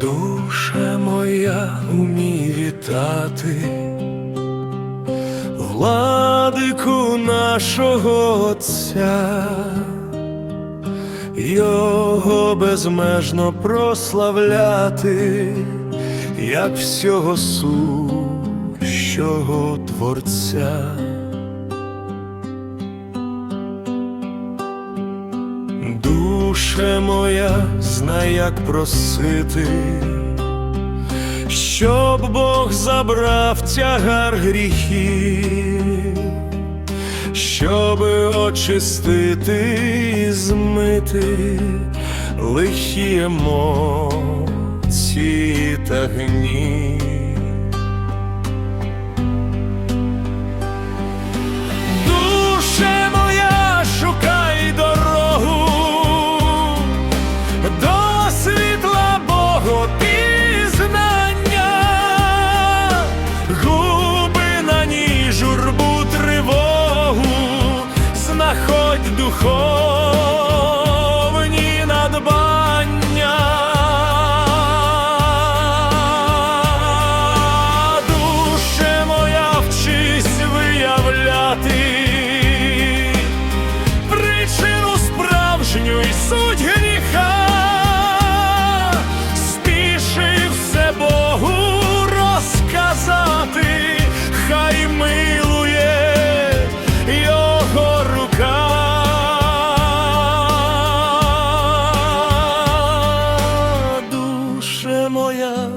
Душа моя умій вітати, владику нашого Отця, Його безмежно прославляти, як всього сущого Творця. Душе моя, знай, як просити, щоб Бог забрав тягар гріхів, щоб очистити і змити лихі емоції та гнів.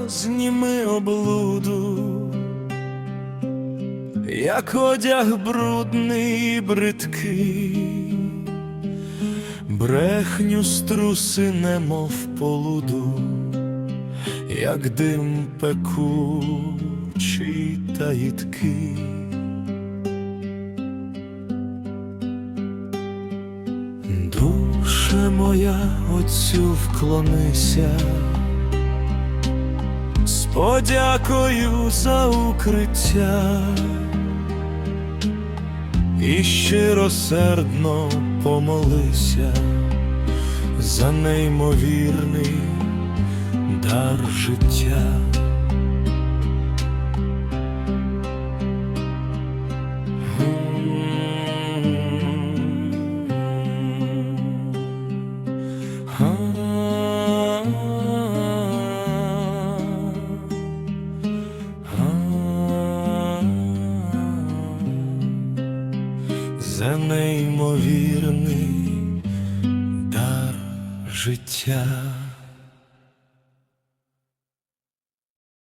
Зніми облуду як одяг брудний і бридкий, брехню струси, немов полуду, як дим пекучий та їдкий. Душе моя, отцю вклонися з подякою за укриття і щиросердно помолися за неймовірний дар життя. За неймовірний дар життя.